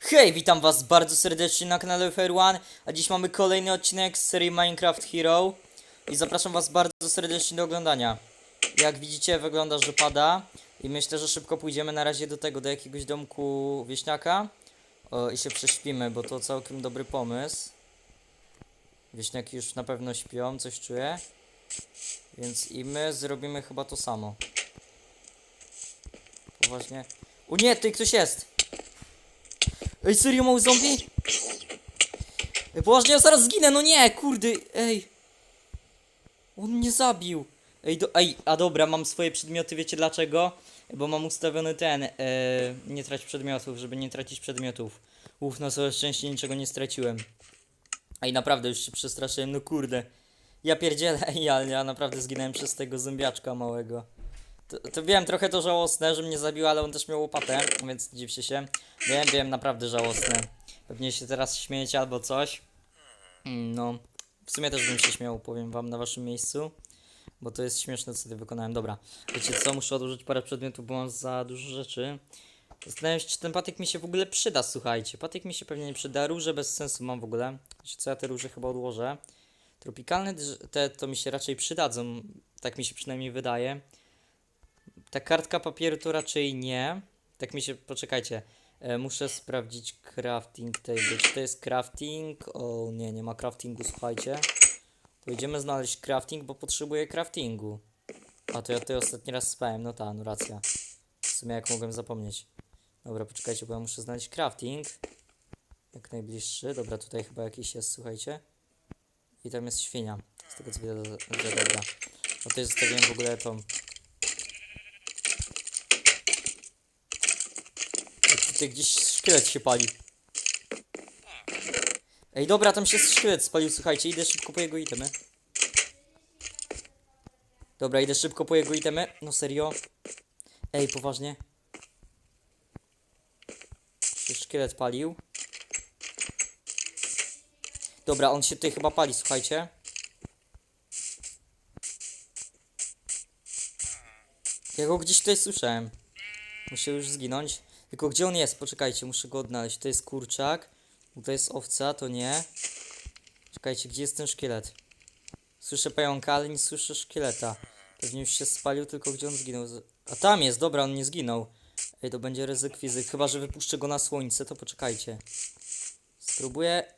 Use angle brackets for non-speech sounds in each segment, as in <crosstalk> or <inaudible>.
Hej, witam was bardzo serdecznie na kanale Fair1, a dziś mamy kolejny odcinek z serii Minecraft Hero i zapraszam was bardzo serdecznie do oglądania. Jak widzicie wygląda, że pada i myślę, że szybko pójdziemy na razie do tego, do jakiegoś domku wieśniaka o, i się prześpimy, bo to całkiem dobry pomysł. Wieśniaki już na pewno śpią, coś czuję, więc i my zrobimy chyba to samo. Poważnie. O nie, tutaj ktoś jest! Ej, serio mały zombie? Ej, poważnie, ja zaraz zginę, no nie, kurde, ej. On mnie zabił. Ej, do, ej, a dobra, mam swoje przedmioty, wiecie dlaczego? Bo mam ustawiony ten, e, nie trać przedmiotów, żeby nie tracić przedmiotów. Uf, na całe szczęście niczego nie straciłem. Ej, naprawdę, już się przestraszyłem, no kurde. Ja pierdzielę, <laughs> ja, ja naprawdę zginąłem przez tego zombiaczka małego. To, to wiem, trochę to żałosne, że mnie zabił, ale on też miał łopatę, więc dziwcie się. Wiem, wiem, naprawdę żałosne. Pewnie się teraz śmiejecie albo coś. Mm, No, w sumie też bym się śmiał, powiem wam, na waszym miejscu. Bo to jest śmieszne, co ty wykonałem. Dobra, wiecie co, muszę odłożyć parę przedmiotów, bo mam za dużo rzeczy. Zastanawiam się, czy ten patyk mi się w ogóle przyda, słuchajcie. Patyk mi się pewnie nie przyda, róże bez sensu mam w ogóle. Wiecie co, ja te róże chyba odłożę. Tropikalne te to mi się raczej przydadzą, tak mi się przynajmniej wydaje. Ta kartka papieru to raczej nie. Tak mi się, poczekajcie. E, muszę sprawdzić crafting table. Czy to jest crafting? O nie, nie ma craftingu, słuchajcie. To idziemy znaleźć crafting, bo potrzebuję craftingu. A to ja tutaj ostatni raz spałem, no ta, no racja. W sumie jak mogłem zapomnieć. Dobra, poczekajcie, bo ja muszę znaleźć crafting. Jak najbliższy. Dobra, tutaj chyba jakiś jest, słuchajcie. I tam jest świnia. Z tego co widzę, dobra. No to zostawiłem w ogóle tą Tutaj gdzieś szkielet się pali. Ej, dobra, tam się szkielet spalił, słuchajcie, idę szybko po jego itemy. Dobra, idę szybko po jego itemy. No serio? Ej, poważnie? Się szkielet palił. Dobra, on się tutaj chyba pali, słuchajcie. Ja go gdzieś tutaj słyszałem. Muszę już zginąć. Tylko gdzie on jest? Poczekajcie, muszę go odnaleźć. To jest kurczak. To jest owca, to nie. Czekajcie, gdzie jest ten szkielet? Słyszę pająka, ale nie słyszę szkieleta. Pewnie już się spalił, tylko gdzie on zginął? A tam jest, dobra, on nie zginął. Ej, to będzie ryzyk fizyk. Chyba, że wypuszczę go na słońce, to poczekajcie. Spróbuję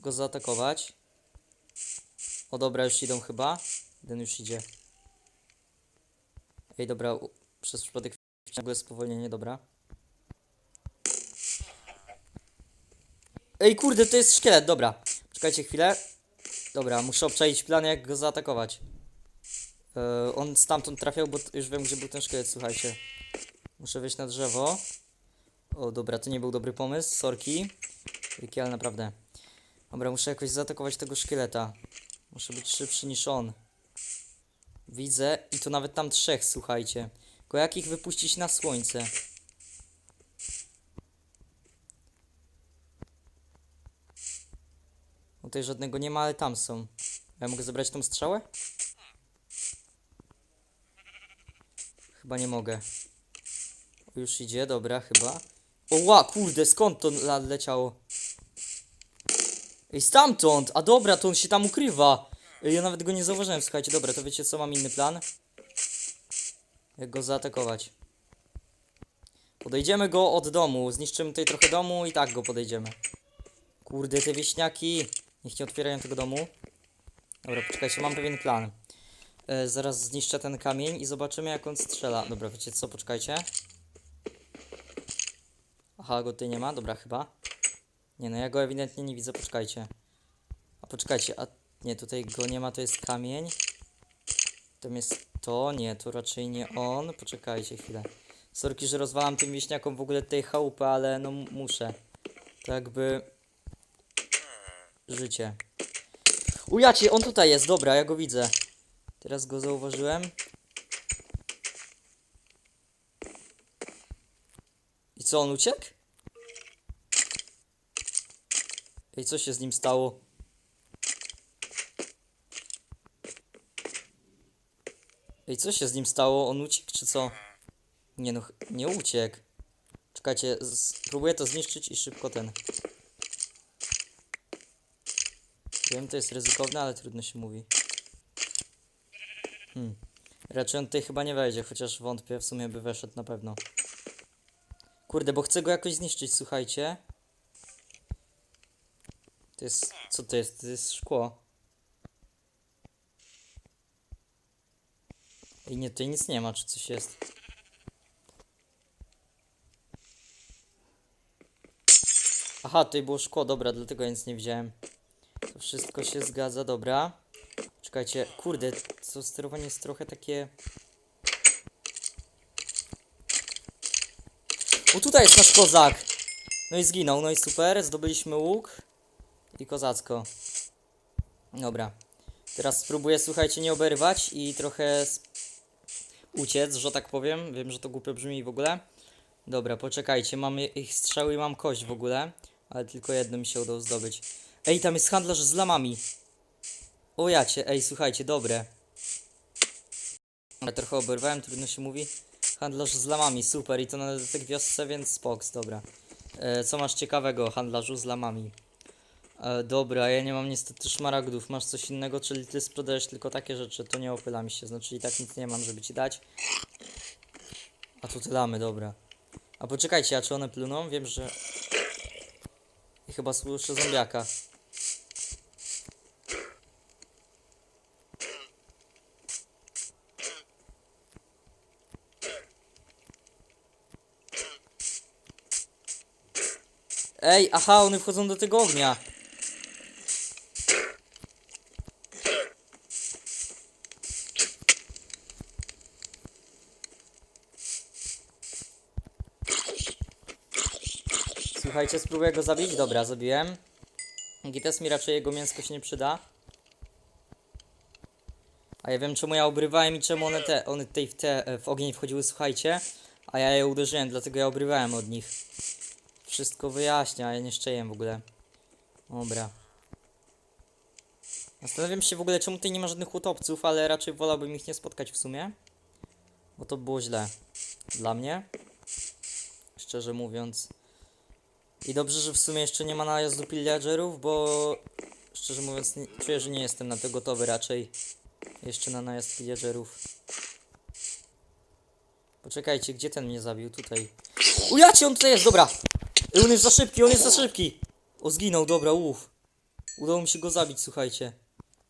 go zaatakować. O dobra, już idą chyba. Jeden już idzie. Ej, dobra, przez przypadek ciągłe spowolnienie, dobra. Ej, kurde, to jest szkielet, dobra. Czekajcie chwilę. Dobra, muszę obczaić plan, jak go zaatakować. Yy, on stamtąd trafiał, bo już wiem, gdzie był ten szkielet, słuchajcie. Muszę wejść na drzewo. O, dobra, to nie był dobry pomysł, sorki. Wielkie, ale naprawdę. Dobra, muszę jakoś zaatakować tego szkieleta. Muszę być szybszy niż on. Widzę i to nawet tam trzech, słuchajcie. Tylko jak ich wypuścić na słońce? Tutaj żadnego nie ma, ale tam są. Ja mogę zabrać tą strzałę? Chyba nie mogę. Już idzie, dobra, chyba. O, ła, kurde, skąd to leciało? Ej, stamtąd! A dobra, to on się tam ukrywa. Ja nawet go nie zauważyłem, słuchajcie. Dobra, to wiecie co, mam inny plan. Jak go zaatakować. Podejdziemy go od domu. Zniszczymy tutaj trochę domu i tak go podejdziemy. Kurde, te wieśniaki. Niech nie otwierają tego domu. Dobra, poczekajcie, mam pewien plan. E, zaraz zniszczę ten kamień i zobaczymy jak on strzela. Dobra, wiecie co, poczekajcie. Aha, go tutaj nie ma, dobra, chyba. Nie no, ja go ewidentnie nie widzę, poczekajcie. A poczekajcie, a nie, tutaj go nie ma, to jest kamień. Tam jest to, nie, to raczej nie on. Poczekajcie chwilę. Sorki, że rozwalam tym wieśniakom w ogóle tej chałupy, ale no muszę. To jakby... Życie. Ujacie, on tutaj jest, dobra, ja go widzę. Teraz go zauważyłem. I co, on uciekł? Ej, co się z nim stało? Ej, co się z nim stało? On uciekł, czy co? Nie no, nie uciekł. Czekajcie, spróbuję to zniszczyć i szybko ten. Wiem, to jest ryzykowne, ale trudno się mówi. Hmm. Raczej on tutaj chyba nie wejdzie, chociaż wątpię, w sumie by weszedł na pewno. Kurde, bo chcę go jakoś zniszczyć, słuchajcie. To jest... co to jest? To jest szkło. I nie, tutaj nic nie ma, czy coś jest. Aha, tutaj było szkło, dobra, dlatego nic nie widziałem. To wszystko się zgadza, dobra. Czekajcie, kurde, co sterowanie jest trochę takie... O, tutaj jest nasz kozak! No i zginął, no i super, zdobyliśmy łuk. I kozacko. Dobra. Teraz spróbuję, słuchajcie, nie oberwać i trochę uciec, że tak powiem. Wiem, że to głupio brzmi w ogóle. Dobra, poczekajcie, mam ich strzały i mam kość w ogóle. Ale tylko jedno mi się udało zdobyć. Ej, tam jest handlarz z lamami. O jacie, ej, słuchajcie, dobre. Ja trochę oberwałem, trudno się mówi. Handlarz z lamami, super. I to na tak wiosce, więc spoks, dobra. E, co masz ciekawego, handlarzu z lamami? E, dobra, ja nie mam niestety szmaragdów. Masz coś innego, czyli ty sprzedajesz tylko takie rzeczy, to nie opyla mi się. Znaczy i tak nic nie mam, żeby ci dać. A tu te lamy, dobra. A poczekajcie, a czy one pluną? Wiem, że... I chyba słyszę zombiaka. Ej, aha, one wchodzą do tego ognia. Słuchajcie, spróbuję go zabić. Dobra, zabiłem. Gites mi raczej jego mięsko się nie przyda. A ja wiem czemu ja obrywałem i czemu one te, one tutaj w te, w ogień wchodziły, słuchajcie. A ja je uderzyłem, dlatego ja obrywałem od nich. Wszystko wyjaśnia, ja nie szczeję w ogóle. Dobra. Zastanawiam się w ogóle, czemu tutaj nie ma żadnych utopców, ale raczej wolałbym ich nie spotkać w sumie. Bo to by było źle. Dla mnie. Szczerze mówiąc. I dobrze, że w sumie jeszcze nie ma najazdu pillagerów, bo szczerze mówiąc nie, czuję, że nie jestem na to gotowy raczej. Jeszcze na najazd pillagerów. Poczekajcie, gdzie ten mnie zabił? Tutaj. Ujacie, on tutaj jest, dobra! Ej, On jest za szybki, on jest za szybki! O, zginął, dobra, uff. Udało mi się go zabić, słuchajcie.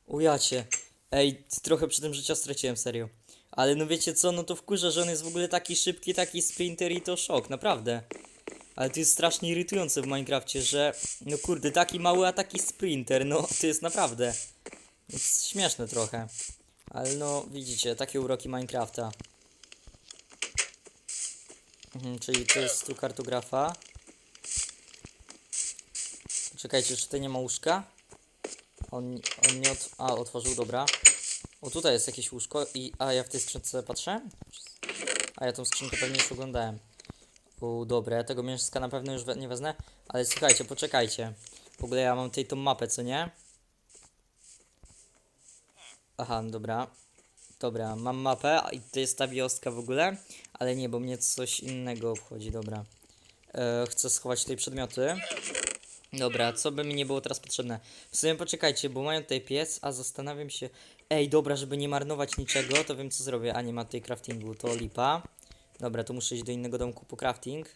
Ujacie. Ej, trochę przy tym życia straciłem, serio. Ale no wiecie co, no to wkurza, że on jest w ogóle taki szybki, taki sprinter i to szok, naprawdę. Ale to jest strasznie irytujące w Minecrafcie, że no kurde, taki mały, a taki sprinter, no <laughs> to jest naprawdę jest śmieszne trochę. Ale no, widzicie, takie uroki Minecrafta. Mhm, czyli to jest tu kartografa. Czekajcie, czy tutaj nie ma łóżka? On, on nie ot... A, otworzył, dobra. O, tutaj jest jakieś łóżko i... A, ja w tej skrzynce patrzę? A, ja tą skrzynkę pewnie już oglądałem. U, dobra, ja tego mięska na pewno już we, nie wezmę. Ale słuchajcie, poczekajcie. W ogóle ja mam tutaj tą mapę, co nie? Aha, dobra. Dobra, mam mapę i to jest ta wioska w ogóle. Ale nie, bo mnie coś innego obchodzi, dobra. E, chcę schować tutaj przedmioty. Dobra, co by mi nie było teraz potrzebne? W sumie poczekajcie, bo mają tutaj piec, a zastanawiam się... Ej, dobra, żeby nie marnować niczego, to wiem co zrobię. A nie ma tutaj craftingu, to lipa. Dobra, to muszę iść do innego domku po crafting.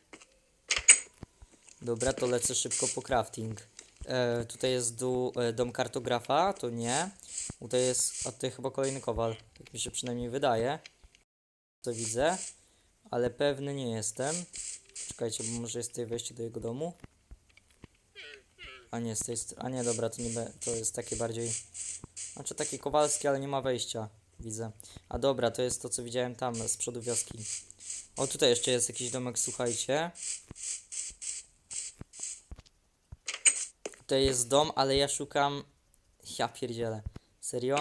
Dobra, to lecę szybko po crafting. E, tutaj jest du, e, dom kartografa, to nie. Tutaj jest, a tutaj chyba kolejny kowal. Tak mi się przynajmniej wydaje. To widzę, ale pewny nie jestem. Czekajcie, bo może jest tutaj wejście do jego domu. A nie, z tej strony. A nie, dobra, to nie to jest takie bardziej. Znaczy takie kowalskie, ale nie ma wejścia. Widzę. A dobra, to jest to, co widziałem tam z przodu wioski. O, tutaj jeszcze jest jakiś domek, słuchajcie. Tutaj jest dom, ale ja szukam... Ja pierdzielę. Serio?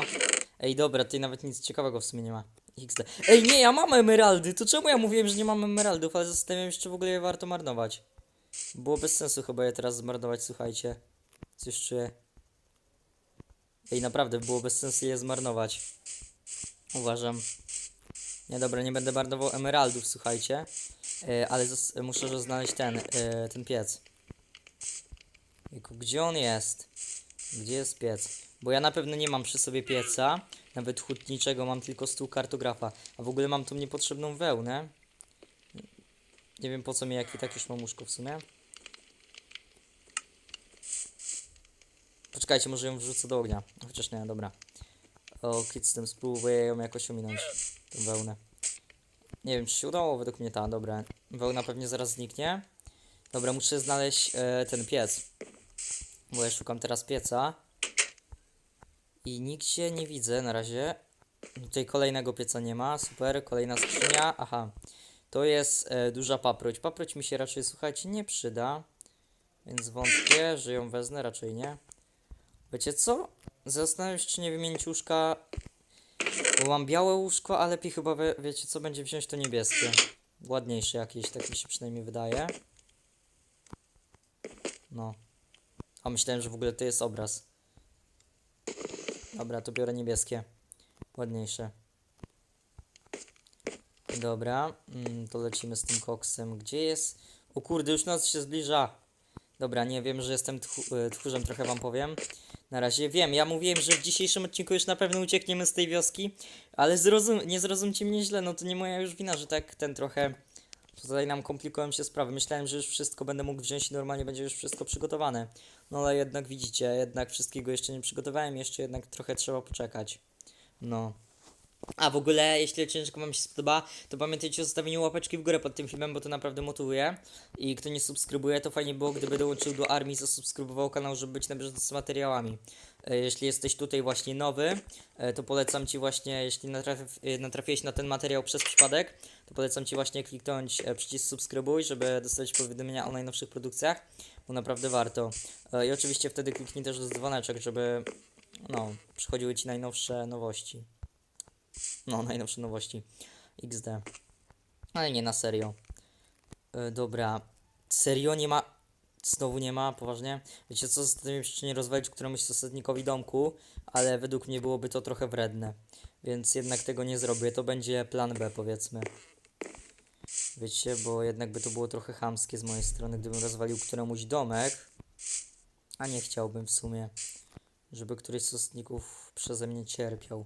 Ej, dobra, tutaj nawet nic ciekawego w sumie nie ma. XD. Ej, nie, ja mam emeraldy. To czemu ja mówiłem, że nie mam emeraldów, ale zastanawiam się, czy w ogóle je warto marnować. Było bez sensu chyba je teraz zmarnować, słuchajcie. Coś czuję. Ej, naprawdę, było bez sensu je zmarnować. Uważam. Nie, dobra, nie będę marnował emeraldów, słuchajcie. E, ale muszę znaleźć ten, e, ten piec. Jejku, gdzie on jest? Gdzie jest piec? Bo ja na pewno nie mam przy sobie pieca, nawet hutniczego, mam tylko stół kartografa. A w ogóle mam tą niepotrzebną wełnę. Nie wiem po co mi, jak i tak już w sumie. Poczekajcie, może ją wrzucę do ognia. Chociaż nie, dobra. O, kit z tym spróbuję ją jakoś ominąć. Tą wełnę. Nie wiem, czy się udało, według mnie ta, dobra. Wełna pewnie zaraz zniknie. Dobra, muszę znaleźć e, ten piec. Bo ja szukam teraz pieca. I nigdzie nie widzę na razie. Tutaj kolejnego pieca nie ma, super, kolejna skrzynia, aha. To jest e, duża paproć. Paproć mi się raczej, słuchajcie, nie przyda. Więc wątpię, że ją wezmę, raczej nie. Wiecie co? Zastanawiam się, czy nie wymienić łóżka. Bo mam białe łóżko, a lepiej chyba, wie, wiecie co, będzie wziąć to niebieskie. Ładniejsze jakieś, tak mi się przynajmniej wydaje. No. A myślałem, że w ogóle to jest obraz. Dobra, to biorę niebieskie. Ładniejsze. Dobra, mm, to lecimy z tym koksem. Gdzie jest? O kurde, już noc się zbliża. Dobra, nie wiem, że jestem e, tchórzem, trochę wam powiem. Na razie wiem, ja mówiłem, że w dzisiejszym odcinku już na pewno uciekniemy z tej wioski, ale zrozum nie zrozumcie mnie źle, no to nie moja już wina, że tak ten trochę tutaj nam komplikują się sprawy. Myślałem, że już wszystko będę mógł wziąć i normalnie będzie już wszystko przygotowane. No ale jednak widzicie, jednak wszystkiego jeszcze nie przygotowałem, jeszcze jednak trochę trzeba poczekać. No. A w ogóle, jeśli odcinek Wam się spodoba, to pamiętajcie o zostawieniu łapeczki w górę pod tym filmem, bo to naprawdę motywuje. I kto nie subskrybuje, to fajnie było, gdyby dołączył do armii, zasubskrybował kanał, żeby być na bieżąco z materiałami. E, Jeśli jesteś tutaj właśnie nowy, e, to polecam Ci właśnie, jeśli natraf, e, natrafiłeś na ten materiał przez przypadek, to polecam Ci właśnie kliknąć przycisk subskrybuj, żeby dostać powiadomienia o najnowszych produkcjach, bo naprawdę warto. I oczywiście wtedy kliknij też dzwoneczek, żeby no, przychodziły Ci najnowsze nowości. No, najnowsze nowości. XD. Ale nie na serio. E, dobra. Serio nie ma. Znowu nie ma, poważnie. Wiecie co, zastanawiam się, czy nie rozwalić któremuś zasadnikowi domku, ale według mnie byłoby to trochę wredne. Więc jednak tego nie zrobię. To będzie plan B, powiedzmy. Wiecie, bo jednak by to było trochę chamskie z mojej strony, gdybym rozwalił któremuś domek. A nie chciałbym w sumie, żeby któryś z zasadników przeze mnie cierpiał.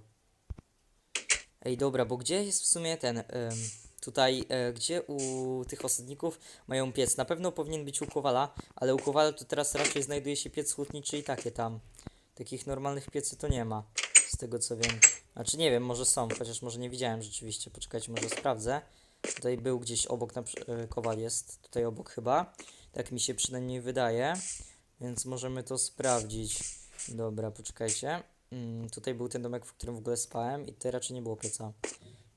Ej, dobra, bo gdzie jest w sumie ten, em, tutaj, e, gdzie u tych osadników mają piec? Na pewno powinien być u Kowala, ale u Kowala to teraz raczej znajduje się piec hutniczy i takie tam. Takich normalnych piecy to nie ma, z tego co wiem. Znaczy nie wiem, może są, chociaż może nie widziałem rzeczywiście, poczekajcie, może sprawdzę. Tutaj był gdzieś obok, na, e, Kowal jest tutaj obok chyba, tak mi się przynajmniej wydaje, więc możemy to sprawdzić. Dobra, poczekajcie. Mm, tutaj był ten domek, w którym w ogóle spałem i tutaj raczej nie było pieca.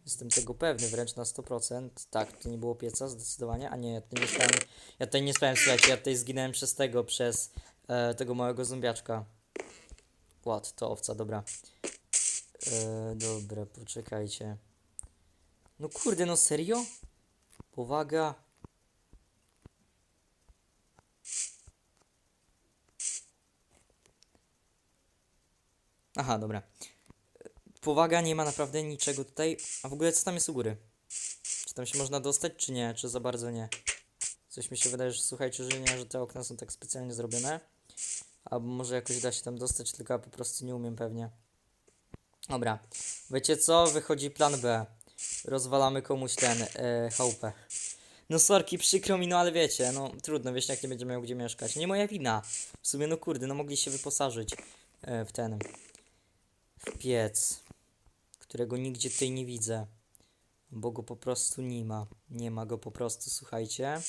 Jestem tego pewny, wręcz na 100%. Tak, tu nie było pieca, zdecydowanie. A nie, ja tutaj nie spałem, ja tutaj nie spałem, słuchajcie, ja tutaj zginąłem przez tego, przez e, tego małego zombiaczka. Ład, to owca, dobra. E, dobra, poczekajcie. No kurde, no serio? Powaga. Aha, dobra. Powaga, nie ma naprawdę niczego tutaj. A w ogóle co tam jest u góry? Czy tam się można dostać, czy nie? Czy za bardzo nie? Coś mi się wydaje, że słuchajcie, że nie, że te okna są tak specjalnie zrobione. Albo może jakoś da się tam dostać, tylko ja po prostu nie umiem pewnie. Dobra. Wiecie co? Wychodzi plan B. Rozwalamy komuś ten e, chałupę. No sorki, przykro mi, no ale wiecie, no trudno, wiesz jak nie będzie miał gdzie mieszkać. Nie moja wina. W sumie no kurde, no mogli się wyposażyć e, w ten piec, którego nigdzie tutaj nie widzę, bo go po prostu nie ma. Nie ma go po prostu, słuchajcie.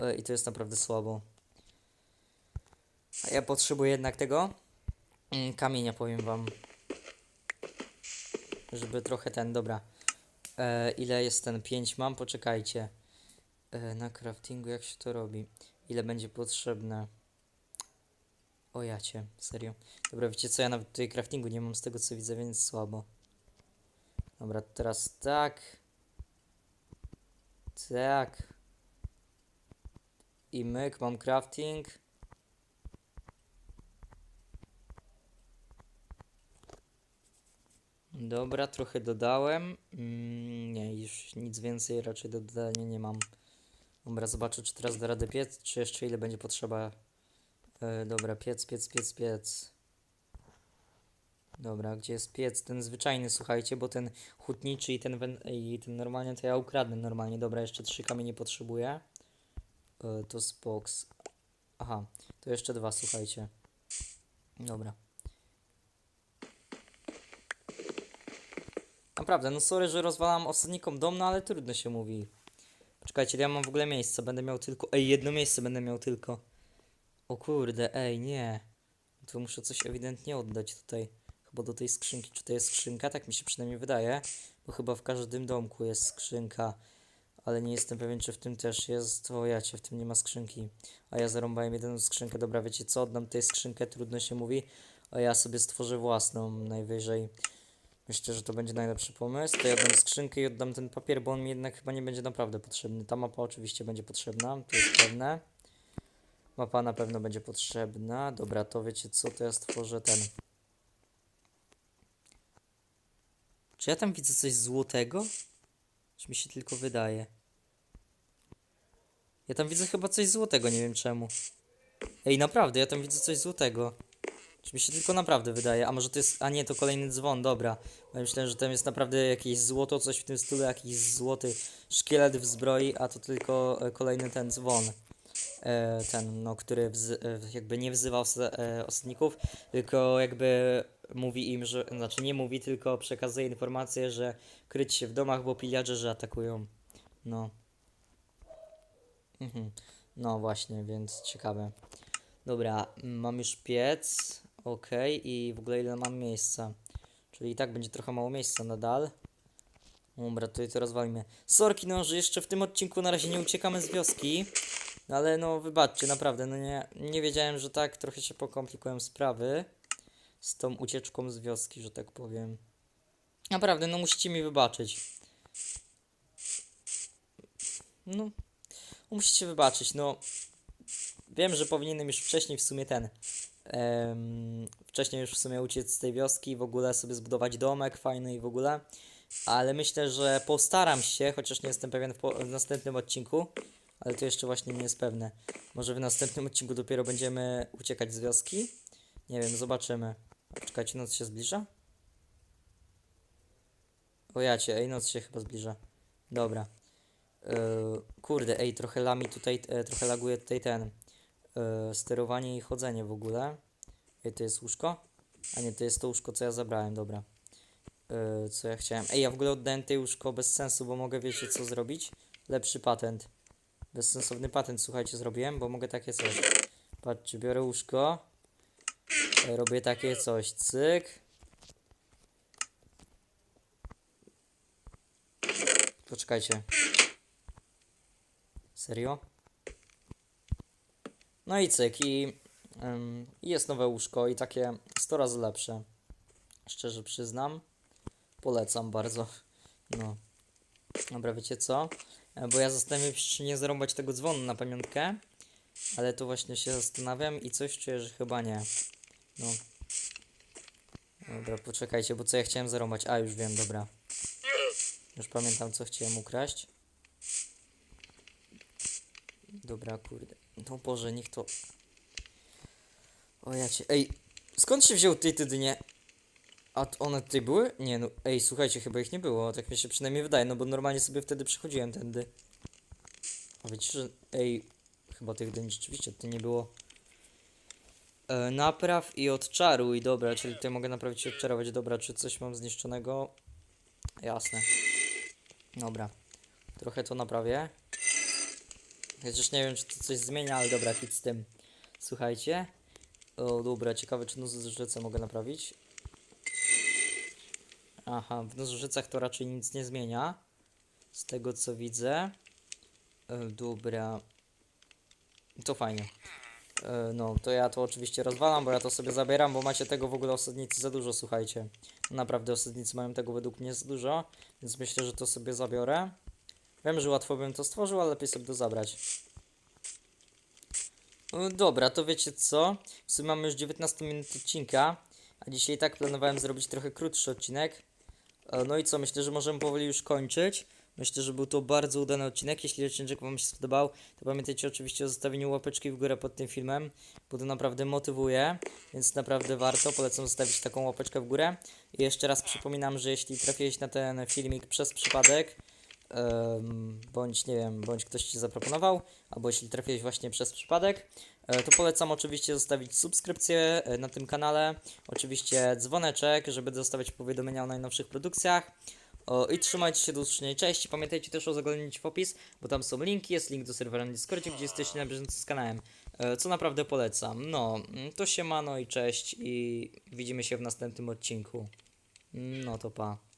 E, I to jest naprawdę słabo. A ja potrzebuję jednak tego mm, kamienia, powiem wam. Żeby trochę ten, dobra. E, ile jest ten? 5 mam? Poczekajcie. E, na craftingu jak się to robi? Ile będzie potrzebne? O jacie, serio. Dobra, wiecie co, ja nawet tutaj craftingu nie mam z tego co widzę, więc słabo. Dobra, teraz tak. Tak. I myk, mam crafting. Dobra, trochę dodałem. Mm, nie, już nic więcej raczej do dodania nie mam. Dobra, zobaczę, czy teraz da radę piec, czy jeszcze ile będzie potrzeba. E, dobra, piec, piec, piec, piec. Dobra, gdzie jest piec? Ten zwyczajny, słuchajcie, bo ten hutniczy i ten, i ten normalnie to ja ukradnę normalnie. Dobra, jeszcze trzy kamienie potrzebuję. E, to spoks. Aha, to jeszcze dwa, słuchajcie. Dobra. Naprawdę, no sorry, że rozwalam osadnikom dom, no ale trudno się mówi. Czekajcie, ja mam w ogóle miejsce, będę miał tylko... Ej, jedno miejsce będę miał tylko. O kurde, ej, nie. To muszę coś ewidentnie oddać tutaj. Chyba do tej skrzynki. Czy to jest skrzynka? Tak mi się przynajmniej wydaje. Bo chyba w każdym domku jest skrzynka. Ale nie jestem pewien, czy w tym też jest. O jacie, w tym nie ma skrzynki. A ja zarąbałem jedyną skrzynkę. Dobra, wiecie co? Oddam tej skrzynkę, trudno się mówi. A ja sobie stworzę własną najwyżej. Myślę, że to będzie najlepszy pomysł. To ja oddam skrzynkę i oddam ten papier, bo on mi jednak chyba nie będzie naprawdę potrzebny. Ta mapa oczywiście będzie potrzebna, to jest pewne. Mapa na pewno będzie potrzebna. Dobra, to wiecie co, to ja stworzę ten. Czy ja tam widzę coś złotego? Czy mi się tylko wydaje? Ja tam widzę chyba coś złotego, nie wiem czemu. Ej, naprawdę, ja tam widzę coś złotego. Czy mi się tylko naprawdę wydaje? A może to jest. A nie, to kolejny dzwon, dobra. Ja myślałem, że tam jest naprawdę jakieś złoto, coś w tym stylu, jakiś złoty szkielet w zbroi, a to tylko e, kolejny ten dzwon. E, ten, no, który e, jakby nie wzywa os e, osadników, tylko jakby mówi im, że. Znaczy nie mówi, tylko przekazuje informację, że kryć się w domach, bo pillagerze atakują. No. Mhm. No właśnie, więc ciekawe. Dobra, mam już piec. Ok, i w ogóle ile mam miejsca? Czyli i tak będzie trochę mało miejsca nadal. Dobra, tutaj to rozwalimy. Sorki, no, że jeszcze w tym odcinku na razie nie uciekamy z wioski. Ale no, wybaczcie, naprawdę, no nie, nie wiedziałem, że tak trochę się pokomplikują sprawy z tą ucieczką z wioski, że tak powiem. Naprawdę, no musicie mi wybaczyć. No, musicie wybaczyć, no. Wiem, że powinienem już wcześniej w sumie ten. em, wcześniej już w sumie uciec z tej wioski, w ogóle sobie zbudować domek fajny i w ogóle. Ale myślę, że postaram się, chociaż nie jestem pewien w, w następnym odcinku. Ale to jeszcze właśnie nie jest pewne. Może w następnym odcinku dopiero będziemy uciekać z wioski? Nie wiem, zobaczymy. Czekajcie, noc się zbliża? O jacie, ej, noc się chyba zbliża. Dobra. Yy, kurde, ej, trochę lami tutaj, e, trochę laguje tutaj ten e, sterowanie i chodzenie w ogóle. Ej, to jest łóżko? A nie, to jest to łóżko, co ja zabrałem, dobra. E, co ja chciałem? Ej, ja w ogóle oddałem tej łóżko bez sensu, bo mogę, wiecie co zrobić? Lepszy patent. Bezsensowny patent, słuchajcie, zrobiłem, bo mogę takie coś. Patrzcie, biorę łóżko. e, Robię takie coś, cyk. Poczekajcie. Serio? No i cyk, i ym, jest nowe łóżko i takie 100 razy lepsze. Szczerze przyznam. Polecam bardzo. No. Dobra, wiecie co? E, Bo ja zastanawiam się, czy nie zarąbać tego dzwonu na pamiątkę. Ale to właśnie się zastanawiam i coś czuję, że chyba nie. No. Dobra, poczekajcie, bo co ja chciałem zarąbać? A, już wiem, dobra. Już pamiętam, co chciałem ukraść. Dobra, kurde. No Boże, niech to... O ja cię... Ej, skąd się wziął tej dnie? A one tutaj były? Nie no, ej, słuchajcie, chyba ich nie było, tak mi się przynajmniej wydaje, no bo normalnie sobie wtedy przechodziłem tędy. A wiecie, że... Ej, chyba tych dyń rzeczywiście tutaj nie było. E, napraw i odczaruj, dobra, czyli tutaj mogę naprawić i odczarować, dobra, czy coś mam zniszczonego? Jasne. Dobra, trochę to naprawię. Chociaż nie wiem, czy to coś zmienia, ale dobra, fit z tym. Słuchajcie. O, dobra, ciekawe, czy nożyczce mogę naprawić. Aha, w nożyczcach to raczej nic nie zmienia. Z tego co widzę. E, dobra. To fajnie. E, no, to ja to oczywiście rozwalam, bo ja to sobie zabieram, bo macie tego w ogóle osadnicy za dużo, słuchajcie. Naprawdę osadnicy mają tego według mnie za dużo, więc myślę, że to sobie zabiorę. Wiem, że łatwo bym to stworzył, ale lepiej sobie to zabrać. No Dobra, to wiecie co? W sumie mamy już 19 minut odcinka, a dzisiaj tak planowałem zrobić trochę krótszy odcinek, E, No i co, myślę, że możemy powoli już kończyć. Myślę, że był to bardzo udany odcinek. Jeśli odcinek Wam się spodobał, to pamiętajcie oczywiście o zostawieniu łapeczki w górę pod tym filmem, bo to naprawdę motywuje, więc naprawdę warto. Polecam zostawić taką łapeczkę w górę. I jeszcze raz przypominam, że jeśli trafiłeś na ten filmik przez przypadek, bądź nie wiem, bądź ktoś Ci zaproponował, albo jeśli trafiłeś właśnie przez przypadek, e, to polecam oczywiście zostawić subskrypcję e, na tym kanale, oczywiście dzwoneczek, żeby dostawać powiadomienia o najnowszych produkcjach. I trzymajcie się do usłyszenia. Cześć. Pamiętajcie też o zaglądnięciu w opis, bo tam są linki. Jest link do serwera na Discordzie, gdzie jesteście na bieżąco z kanałem. E, Co naprawdę polecam. No, mm, to siemano i cześć. I widzimy się w następnym odcinku. No to pa.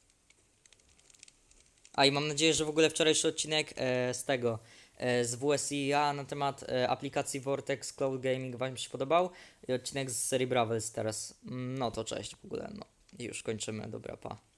A i mam nadzieję, że w ogóle wczorajszy odcinek e, z tego, e, z WSIA na temat e, aplikacji Vortex Cloud Gaming Wam się podobał. I odcinek z serii Bravels teraz. No to cześć w ogóle. No i już kończymy. Dobra, pa.